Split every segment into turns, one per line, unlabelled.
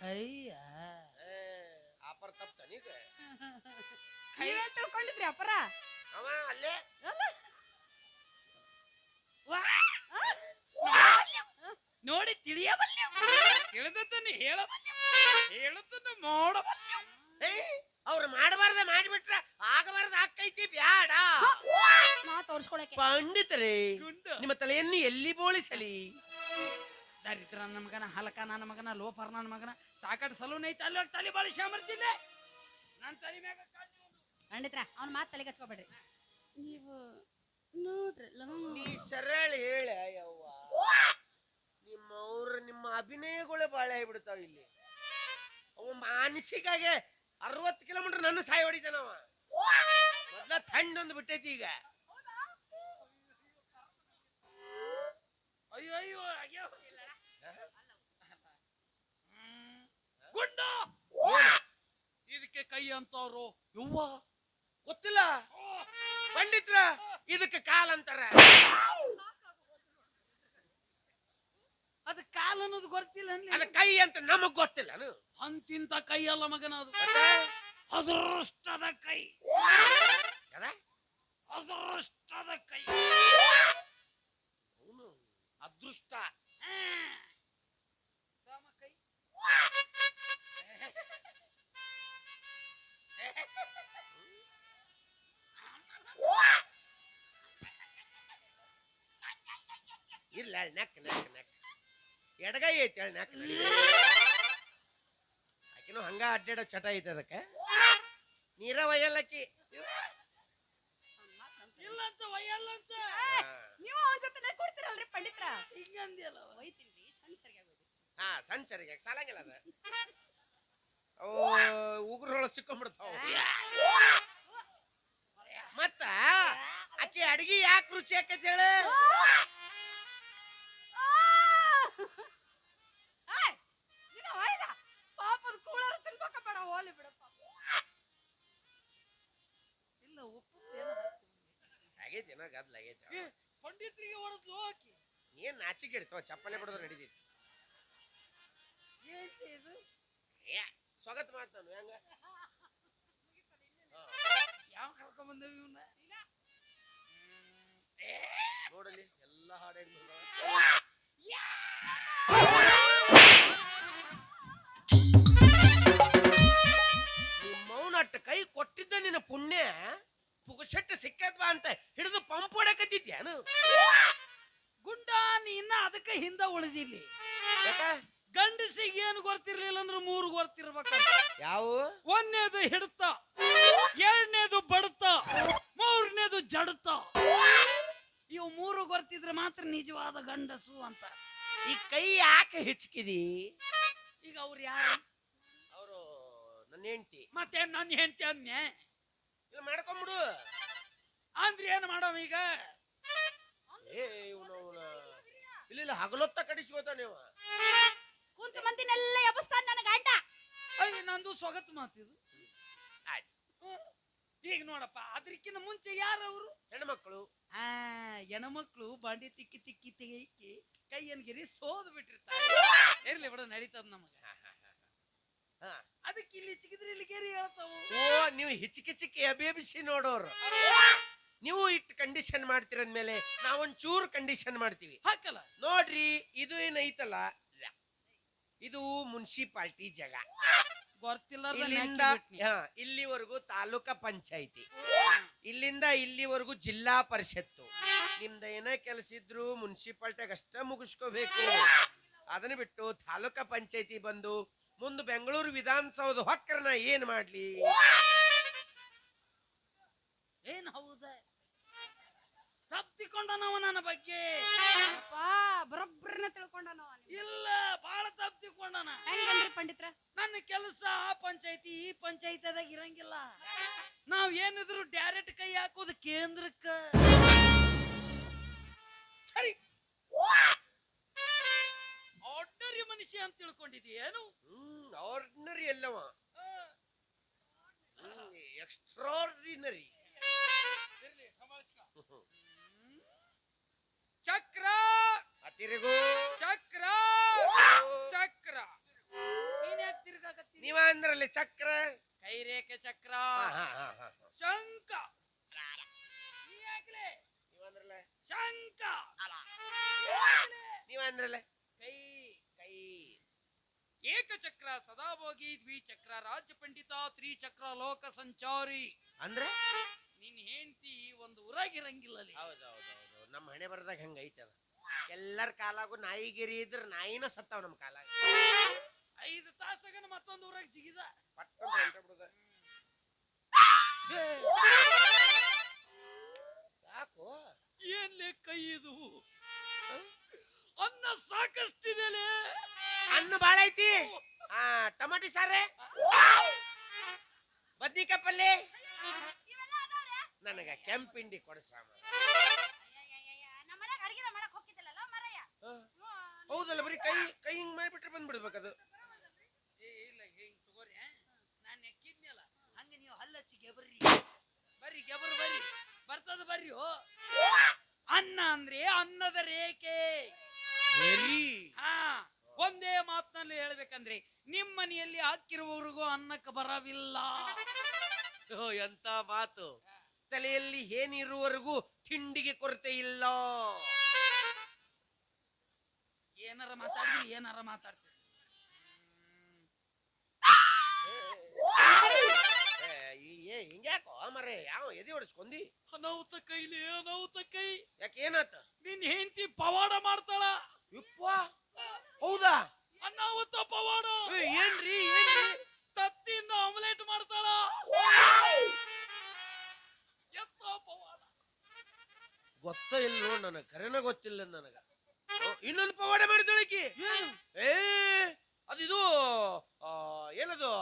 ಕೈಯ?
ಆಪರ್ ತಪ್ಪ ನೀಗ
ನೀವೇನ್ ತಿಳ್ಕೊಂಡಿದ್ರಿ ಅಪರ?
ಅವ ಅಲ್ಲೇ?
ನೋಡಿ ತಿಳಿಯಬಲ್ಲೆ ತಿಳಿದದ್ದನ್ನು ಹೇಳಬಲ್ಲೆ ಹೇಳದನ್ನು ಮಾಡಬಲ್ಲೆ
ಅವ್ರು ಮಾಡಬಾರ್ದ ಮಾಡಿಬಿಟ್ರ ಆಗಬಾರ್ದ ಆಕೈತಿ ಬ್ಯಾಡ.
ಮಾತು ತೋರ್ಸ್ಕೊಳಕ್ಕೆ.
ಪಂಡಿತರೇ ನಿಮ್ಮ ತಲೆಯನ್ನು ಎಲ್ಲಿ ಬೋಳಿಸಲಿ?
ದರಿದ್ರ ನನ್ನ ಮಗನ ಹಲಕ ನನ್ನ ಮಗನ ಲೋಫರ್ ನನ್ನ ಮಗನ ಸಾಕಟ್ ಸಲೂನ್ ಐತೆ ಅಲ್ಲಿ ಹೋಗಿ ತಲೆ ಬಾಳಿ ಶಾಮರ್ತಿಲ್ಲ ನನ್ನ ತಲೆ ಮ್ಯಾಗ ಖಂಡಿತ.
ಖಂಡಿತ್ರ ಅವ್ನ ಮಾತ್ ತಲೆ ಹಚ್ಕೋಬೇಡ್ರಿ. ನೀವು ನೋಡ್ರಿ
ನೀ ಸರಳ ಹೇಳ ಯವ್ವ ನಿಮ್ಮ ಅವ್ರ ನಿಮ್ಮ ಅಭಿನಯಗಳು ಬಾಳೆ ಆಗ್ಬಿಡ್ತಾವ ಇಲ್ಲಿ. ಅವ ಮಾನಸಿಕಾಗೆ ಅರವತ್ತು ಕಿಲೋಮೀಟರ್ ನನ್ನ ಸಾಯಿ ಹೊಡಿತಾನವ ಮೊದ್ಲ ಥಂಡೊಂದು ಬಿಟ್ಟೈತಿ ಈಗ.
ಅಯ್ಯೋ ಅಯ್ಯೋ ಅಯ್ಯೋ ಹ್ಮ್. ಗುಂಡ ಕೈ ಅಂತವ್ರು?
ಯವ್ವ? ಗೊತ್ತಿಲ್ಲ? ಪಂಡಿತ್ರ ಇದಕ್ಕೆ ಕಾಲ್ ಅಂತಾರೆ.
ಅದು ಕಾಲ್ ಅನ್ನೋದು ಗೊತ್ತಿಲ್ಲ
ಅದ ಕೈ ಅಂತ ನಮಗ್ ಗೊತ್ತಿಲ್ಲ
ಅಂತಿಂತ ಕೈ ಅಲ್ಲ ಮಗನ ಅದು. ಅದೃಷ್ಟದ ಕೈ. ಅದೃಷ್ಟದ ಕೈ.
ಅದೃಷ್ಟ. ಇಲ್ಲ ನೆಕ್ ನೆಕ್ ನೆಕ್. ಎಡಗೈ ಐತಿ ಹೇಳಿ ನೆಕ್ ಆಕಿನೂ ಹಂಗ ಅಡ್ಡಾಡೋ ಚಟ ಐತೆ ಅದಕ್ಕೆ. ನೀರ ಒಯ್ಯಲ್ಲಕ್ಕಿ
ಇಲ್ಲ ಅಂತ ಒಯ್ಯಲ್ಲ ಅಂತ
ನೀವು ಅವನ ಜೊತೆ ಕೊಡ್ತೀರಲ್ರಿ ಪಂಡಿತ್ರ?
ಹಿಂಗಂದಿಯಲ್ಲ ಅವ.
ಒಯ್ತೀನ್ರಿ ಸಣ್ಣ ಹೋಗ್ಬೇಕು
ಹಾ ಸಣ್ಣ ಸರಿಗೆ ಸಾಲಂಗಿಲ್ಲ ಅದ. ಓ ಉಗುರೊಳಗೆ ಸಿಕ್ಕೊಂಡ್ಬಿಡ್ತಾವ ಮತ್ತ ಆಕಿ ಅಡಿಗೆ ಯಾಕೆ ರುಚಿ ಆಕೈತಿ ಹೇಳ?
ಹೋಲಿ ಬಿಡಪ್ಪ.
ಇಲ್ಲ ಉಪ್ಪು
ಆಗೈತಿ ಏನೋ ಗದ್ಲ ಆಗೈತಿ
ಪಂಡಿತರಿಗೆ ಹೊಡೆದ್ಲು ಆಕಿ.
ಏನ್ ನಾಚಿಕೆ ಇಡ್ತಾವ ಚಪ್ಪಲೆ ಬಿಡೋದು ನಡೀತೈತಿ.
ಇದು?
ಏ ಸ್ವಾಗತ ಮಾಡ್ತಾನು ಹೆಂಗ?
ಯಾವ ಕರ್ಕೊಂಡ್ ಬಂದೇವಿ ಇವನ್ನ
ನೋಡಲಿ ಎಲ್ಲ ಹಾಡು ಮೌನಟ್ಟ
ಏನು ಗೊತ್ತಿರ್ಲಿಲ್ಲ ಅಂದ್ರೆ ಮೂರು ಗೊತ್ತಿರ್ಬೇಕು
ಯಾವ?
ಒಂದನೇದು ಹಿಡ್ತ ಎರಡನೇದು ಬಡತ ಮೂರನೇದು ಜಡತ. ಇವು ಮೂರು ಗೊತ್ತಿದ್ರೆ ಮಾತ್ರ ನಿಜವಾದ ಗಂಡಸು ಅಂತ.
ಈ ಕೈ ಯಾಕೆ ಹೆಚ್ಚಿಕಿದಿ
ಈಗ ಅವ್ರು ಯಾರು?
ಅವರು ನನ್ನ ಹೆಂಡತಿ.
ಮತ್ತೆ ನನ್ನ ಹೆಂಡತಿ ಅಂದ್ನೆ?
ಇಲ್ಲ ಮಾಡ್ಕೊಂಬಿಡು.
ಅಂದ್ರೆ ಏನು ಮಾಡವ ಈಗ?
ಏ ಇವನು ಇಲ್ಲ ಇಲ್ಲ ಹಗಲೊತ್ತ ಕಡಿಸ್ಕೋತಾನೆ ನೀವು
ಕುಂತ ಮಂದಿನೆಲ್ಲ ಎಬಸ್ತಾನ ನನ್ನ ಗಂಡ.
ಅಯ್ಯ ನಂದು ಸ್ವಗತ್ ಮಾತಿದು
ಆಯ್ತು.
ಈಗ ನೋಡಪ್ಪ ಅದಕ್ಕಿಂತ ಮುಂಚೆ ಯಾರು ಯಾರವರು?
ಹೆಣ್ಮಕ್ಳು.
ಆ ಹೆಣ್ಮಕ್ಳು ಬಾಂಡಿ ತಿಕ್ಕಿ ತಿಕ್ಕಿ ಕೈ ಕೈಯನ್ಗಿರಿ ಸೋದ್ ಬಿಟ್ಟಿರ್ತಾರೆ. ಇರ್ಲಿ ಬಿಡ ನಡೀತದ ನಮಗ.
ಹಾ.
ಅದಕ್ಕೆ ಇಲ್ಲಿ ಚಿಕ್ಕಿದ್ರೆ ಇಲ್ಲಿ ಗೇರಿ ಹೇಳ್ತಾವು.
ಓ ನೀವು ಹಿಚಿಕಿ ಚಿಕ್ಕಿ ಅಬೇಬಿಸಿ ನೋಡೋರು. ನೀವು ಇಟ್ಟು ಕಂಡೀಷನ್ ಮಾಡ್ತಿರಂದ್ಮೇಲೆ ನಾವೊಂದ್ ಚೂರು ಕಂಡೀಷನ್ ಮಾಡ್ತೀವಿ.
ಹಾಕಲ್ಲ.
ನೋಡ್ರಿ ಇದು ಏನೈತಲ್ಲ. ಇದು ಮುನ್ಸಿಪಾಲ್ಟಿ ಜಾಗ.
ಗೊತ್ತಿಲ್ಲ
ಇಲ್ಲಿಂದ ಹಾ, ಇಲ್ಲಿವರೆಗೂ ತಾಲೂಕಾ ಪಂಚಾಯತಿ. ಇಲ್ಲಿಂದ ಇಲ್ಲಿವರೆಗೂ ಜಿಲ್ಲಾ ಪರಿಷತ್ತು. ನಿಮ್ದ ಏನೇ ಕೆಲಸ ಇದ್ರು ಮುನ್ಸಿಪಾಲ್ಟಿಯಾಗ ಅಷ್ಟೇ ಮುಗಿಸ್ಕೋಬೇಕು. ಅದನ್ನ ಬಿಟ್ಟು ತಾಲೂಕಾ ಪಂಚಾಯಿತಿ ಬಂದು ಮುಂದೆ ಬೆಂಗಳೂರು ವಿಧಾನಸೌಧ ಹೊಕ್ಕರನ ಏನ್ ಮಾಡ್ಲಿ?
ಏನ್ ಹೌದ? ತಪ್ಪಿಕೊಂಡನವ ನನ್ನ ಬಗ್ಗೆ.
ಅಪ್ಪ ಬರೋಬ್ಬರನ್ನ ತಿಳ್ಕೊಂಡನ
ಇಲ್ಲ ಬಾಳ ತಪ್ಪಿಕೊಂಡನ
ಹೆಂಗಂದ್ರಿ ಪಂಡಿತ್ರ?
ನನ್ನ ಕೆಲಸ ಆ ಪಂಚಾಯತಿ ಈ ಪಂಚಾಯತಿದಾಗ ಇರಂಗಿಲ್ಲ. ನಾವ್ ಏನಿದ್ರು ಡೈರೆಕ್ಟ್ ಕೈ ಹಾಕೋದು ಕೇಂದ್ರಕ್ಕ. ಸರಿ. ಆರ್ಡರಿ ಮನುಷ್ಯ ಅಂತ ತಿಳ್ಕೊಂಡಿದೀಯೇನು
ಹ್ಮ್ ಆರ್ಡಿನರಿ ಎಲ್ಲವ ಎಕ್ಸ್ಟ್ರಾರ್ಡಿನರಿ
ಚಕ್ರ
ಅತಿರಿಗೂ
ಚಕ್ರ. ಚಕ್ರ. ನೀನ್ ಯಾಕೆ
ಅಂದ್ರಲ್ಲಿ ಚಕ್ರ.
ಕೈರೇಖೆ ಚಕ್ರ.
ಹಾ, ಹಾ, ಹಾ.
ಶಂಕ ನೀ ಯಾಕ್ಲೆ?
ನೀವ್ ಅಂದ್ರಲ್ಲ?
ಶಂಕ
ನೀವ ಅಂದ್ರಲ್ಲ?
ಕೈ.
ಕೈ.
ಏಕಚಕ್ರ ಸದಾಭೋಗಿ ದ್ವಿಚಕ್ರ ರಾಜ್ಯ ಪಂಡಿತ ತ್ರಿಚಕ್ರ ಲೋಕ ಸಂಚಾರಿ.
ಅಂದ್ರೆ?
ನಿನ್ ಹೆಂಡತಿ ಒಂದು ಊರಾಗಿರಂಗಿಲ್ಲ ಅಲ್ಲಿ
ಹೌದ್ ಹೌದ್ ಹೌದು ನಮ್ಮ ಹಣೆ ಬರದಾಗ ಹಂಗ ಐತೆ ಅದ? ಎಲ್ಲರ ಕಾಲಾಗು ನಾಯಿಗಿರಿ ಇದ್ರ ನಾಯಿನ ಸತ್ತಾವ ನಮ್ಮ ಕಾಲಾಗ.
ಐದು ತಾಸಗನ ಮತ್ತೊಂದು ಊರಾಗ ಜಿಗಿದ.
ಯಾಕೋ?
ಏನ್ಲೆ ಕೈ ಇದು? ಅನ್ನ ಸಾಕಷ್ಟಿದೆಲೆ?
ಅನ್ನ ಬಾಳ ಐತಿ. ಆ ಟಮಾಟಿ ಸಾರೆ? ಬದ್ನಿಕಾಯಿ ಪಲ್ಲೆ? ನನಗ ಕೆಂಪಿಂಡಿ ಕೊಡಸ್ರಾಮ ಹೌದಲ್ಲ ಬರೀ ಕೈ ಕೈ ಹಿಂಗ್ ಮಾಡಿಬಿಟ್ರೆ ಬಂದ್ಬಿಡ್ಬೇಕದು
ಏ ಇಲ್ಲ ಹಿಂಗ್ ತಗೋರಿ ನಾನು ಎಕ್ಕಿದ್ನಲ್ಲ ಹಂಗ ನೀವು ಹಲ್ಲಚ್ಚಿ ಗೆಬರ್ರಿ ಬರ್ರಿ ಗೆಬರ್ ಬರ್ರಿ. ಬರ್ತದ ಬರ್ರಿ ಓ ಅನ್ನ ಅಂದ್ರೆ ಅನ್ನದ ರೇಖೆ. ಹಾ ಒಂದೇ ಮಾತಿನಲ್ಲಿ ಹೇಳ್ಬೇಕಂದ್ರೆ ನಿಮ್ಮ ಮನೆಯಲ್ಲಿ ಹಾಕಿರುವವರೆಗೂ ಅನ್ನಕ್ಕೆ ಬರವಿಲ್ಲ.
ಓ, ಎಂತ ಮಾತು? ತಲೆಯಲ್ಲಿ ಏನಿರುವವರೆಗೂ ತಿಂಡಿಗೆ ಕೊರತೆ ಇಲ್ಲ.
ಏನಾರ ಮಾತಾಡಿದ್ರಿ ಏನಾರ ಮಾತಾಡ್ತೀನಿ.
ಏ, ಹಿಂಗ್ಯಾಕೋ? ಮರೆ ಯಾವ ಎದಿ ಹೊಡಿಸ್ಕೊಂಡಿ
ಅನಾಹುತ ಕೈಲಿ ಅನಾಹುತ ಕೈ.
ಯಾಕೆ ಏನಾತ?
ನಿನ್ ಹೆಂಡತಿ ಪವಾಡ ಮಾಡ್ತಾಳ.
ಯಪ್ಪ ಹೌದಾ?
ಅನಾಹುತ ಪವಾಡ.
ಏ, ಏನ್ರಿ ಏನ್ರಿ?
ತತ್ತಿಯಿಂದ ಆಮ್ಲೆಟ್ ಮಾಡ್ತಾಳ. ಎತ್ತ ಪವಾಡ.
ಗೊತ್ತ ಇಲ್ಲ ನೋಡ್ ನನಗ ಕರೆನ ಗೊತ್ತಿಲ್ಲ ನನಗ. ಇನ್ನೊಂದು ಪವಾಡ ಮಾಡಿದೊಳಕಿ ಏ ಅದು ಇದು ಏನದು?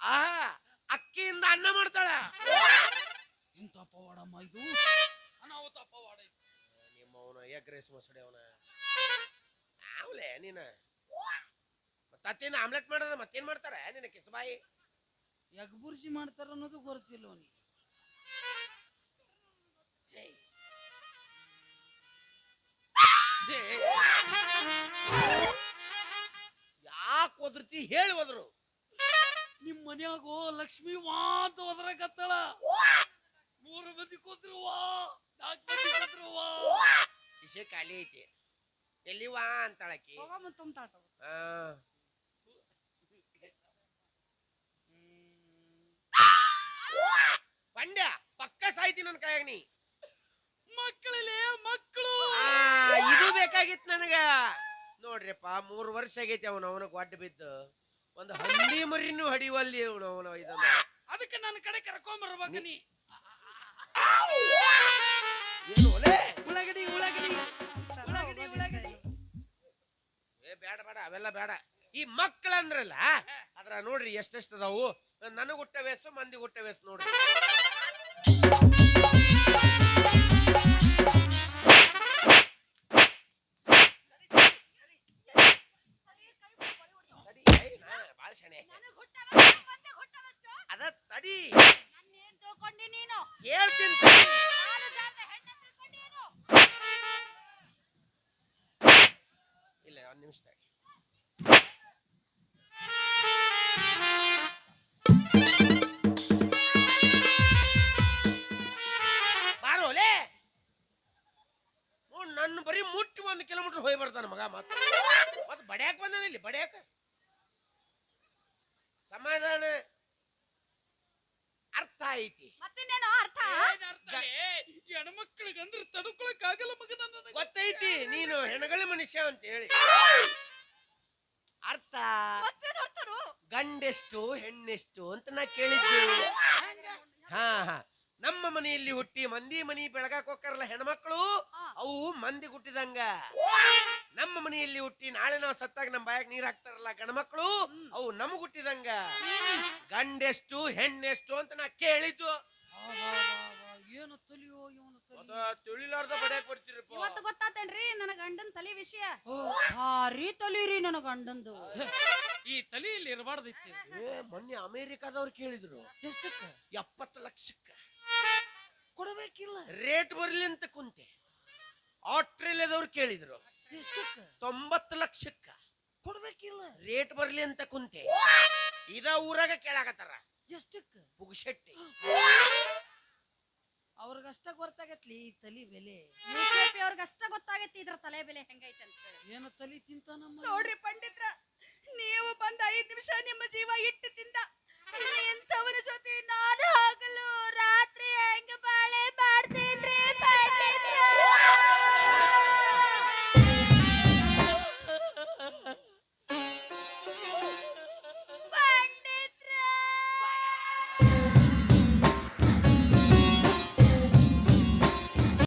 ಆ ಅಕ್ಕಿಯಿಂದ ಅನ್ನ ಮಾಡ್ತಾಳ.
ಇಂತ ಪವಾಡಮ್ಮ ಇದು. ಅನಾಹುತ ಪವಾಡ
ನಿಮ್ಮ ಅವನ ಎಗ್ ರೈಸ್ ಮಸಡಿ ಅವನ. ಆಮ್ಲೆ ನೀನ. ತತ್ತಿಂದ ಆಮ್ಲೆಟ್ ಮಾಡೋದ ಮತ್ತೇನ್ ಮಾಡ್ತಾರ? ನಿನ್ನ ಕಿಸಬಾಯಿ.
ಯಗ್ಬುರ್ಜಿ ಮಾಡ್ತಾರ ಅನ್ನೋದು ಗೊತ್ತಿಲ್ಲ ಅವನಿಗೆ.
ಹೇಳಿ ಹೋದ್ರು.
ನಿಮ್ ಮನ್ಯಾಗೋ ಲಕ್ಷ್ಮಿ ಮಾತ ಒದರಕತ್ತಳ. ಮೂರು ಮಂದಿ ಕೂತ್ರು ವಾ ನಾಲ್ಕು ಮಂದಿ ಕೂತ್ರು ವಾ
ಶಿಶೆ ಖಾಲಿ ಐತಿ. ಎಲ್ಲಿ ವಾ ಅಂತಾಳಕಿ
ಹೋಗಮ್ಮ
ಆ, ಪಂಡ್ಯ ಪಕ್ಕ ಸಾಯ್ತಿ ನನ್ನ ಕೈಯಾಗ ನೀ.
ಮಕ್ಕಳಲ್ಲಿ ಮಕ್ಕಳು.
ಆ, ಇದು ಬೇಕಾಗಿತ್ತು ನನಗ. ನೋಡ್ರಿಪ್ಪ ಮೂರು ವರ್ಷ ಆಗೈತಿ ಅವನು ಅವನ ಗೊಡ್ಡ ಬಿದ್ದು. ಒಂದು ಹಂದಿ ಮರಿನೂ ಹಡಿವಲ್ಲಿ ಅವನು ಅವನ ಇದನ್ನ
ಅದಕ್ಕೆ ನನ್ನ ಕಡೆ ಕರ್ಕೊಂಡ್ ಬರ್ಬೇಕ ನೀ
ಏನು ಒಲೆ
ಉಳ್ಳಾಗಡಿ ಉಳ್ಳಾಗಡಿ ಉಳ್ಳಾಗಡಿ ಉಳ್ಳಾಗಡಿ
ಏ ಬೇಡ ಬೇಡ ಅವೆಲ್ಲ ಬೇಡ. ಈ ಮಕ್ಕಳಂದ್ರಲ್ಲ ಅದ್ರ ನೋಡ್ರಿ ಎಷ್ಟೆಷ್ಟು ಅದಾವು ನನಗ್ ಹುಟ್ಟ ವಯಸ್ಸು ಮಂದಿ ಹುಟ್ಟ ವಯಸ್ಸು ನೋಡ್ರಿ. ಅದ ತಡಿ. ಹೇಳ್ತೀನಿ ಇಲ್ಲ ಒಂದ್ ನಿಮಿಷ ತಡಿ. ಬಾರೋಲೆ ನೋಡ್ ನನ್ನ ಬರೀ ಮುಟ್ಟಿ ಒಂದು ಕಿಲೋಮೀಟರ್ ಹೋಗಿ ಬರ್ತಾನೆ ಮಗ ಮತ್ತ. ಮತ್ತೆ ಬಡ್ಯಾಕ ಬಂದಾನ ಇಲ್ಲಿ ಬಡ್ಯಾಕ? ಸಮಾಧಾನ. ಅರ್ಥ ಐತಿ.
ಮತ್ತಿನ್ನೇನೋ ಅರ್ಥ?
ತಡ್ಕೊಳಕ್ ಆಗಲ್ಲ ಮಗನ
ಗೊತ್ತೈತಿ ನೀನು ಹೆಣಗಳ ಮನುಷ್ಯ ಅಂತ ಹೇಳಿ. ಅರ್ಥ.
ಮತ್ತೇನು
ಗಂಡೆಷ್ಟು ಹೆಣ್ಣೆಷ್ಟು ಅಂತ ನಾ ಕೇಳಿದ್ದೆ. ಹಾ ಹಾ. ನಮ್ಮ ಮನೆಯಲ್ಲಿ ಹುಟ್ಟಿ ಮಂದಿ ಮನಿ ಬೆಳಗಾಕ್ ಹೋಗ್ತಾರಲ್ಲ ಹೆಣ್ಮಕ್ಳು. ಅವು ಮಂದಿ ಹುಟ್ಟಿದಂಗ. ನಮ್ಮ ಮನೆಯಲ್ಲಿ ಹುಟ್ಟಿ ನಾಳೆ ನಾವು ಸತ್ತಾಗ ನಮ್ಮ ಬಾಯಾಗ ನೀರ್ ಹಾಕ್ತಾರಲ್ಲ ಗಂಡ್ಮಕ್ಳು ಅವು ನಮಗ್ ಹುಟ್ಟಿದಂಗ. ಗಂಡೆಷ್ಟು ಹೆಣ್ಣೆಷ್ಟು ಅಂತ ನಾ ಕೇಳಿದ್ದು.
ಏನು ತಲಿಯೋ ಇವನು
ಅದ
ತಲಿ
ತಿಳಿಲಾರ್ದ ಬಡಿಯಾಕ್ ಬರ್ತೀರಪ್ಪ.
ಇವತ್ತು ಗೊತ್ತಾತೇನ್ರಿ ನನ್ನ ಗಂಡನ ತಲೆ ವಿಷಯ?
ಓ,
ಭಾರಿ ತಲಿರಿ ನನ್ನ ಗಂಡಂದು.
ಈ ತಲೆಯಲ್ಲಿ ಇರಬಾರ್ದಿತ್ತು
ಏ ಮೊನ್ನೆ ಅಮೇರಿಕಾದವ್ರು ಕೇಳಿದ್ರು.
ಎಷ್ಟಕ್ಕ?
ಎಪ್ಪತ್ತು ಲಕ್ಷಕ್ಕ.
ಕೊಡಬೇಕಿಲ್ಲ.
ರೇಟ್ ಬರ್ಲಿ ಅಂತ ಕುಂತೆ. ಆಸ್ಟ್ರೇಲಿಯಾದವ್ರು ಕೇಳಿದ್ರು.
ಎಷ್ಟಕ್ಕ?
ತೊಂಬತ್ತು ಲಕ್ಷಕ್ಕ.
ಕೊಡ್ಬೇಕಿಲ್ಲ.
ರೇಟ್ ಬರ್ಲಿ ಅಂತ ಕುಂತೆ. ಇದ ಊರಾಗ ಕೇಳಾಕತ್ತಾರ.
ಎಷ್ಟಕ್ಕ?
ಪುಗ್ಶೆಟ್ಟಿ.
ಅವ್ರಿಗಷ್ಟ ಗೊತ್ತಾಗತ್ಲಿ ಈ ತಲಿ ಬೆಲೆ?
ಬಿಜೆಪಿ ಅವ್ರಿಗೆ ಅಷ್ಟ ಗೊತ್ತಾಗೈತಿ ಇದ್ರ ತಲೆ ಬೆಲೆ ಹೆಂಗೈತೆ ಅಂತ ಹೇಳಿ.
ಏನು ತಲಿ ತಿಂತಾನಮ್ಮ
ನೋಡ್ರಿ ಪಂಡಿತ್ರ ನೀವು ಬಂದ ಐದ್ ನಿಮಿಷ ನಿಮ್ಮ ಜೀವ ಇಟ್ಟು ತಿಂದ. ಎಂತವನ ಜೊತೆ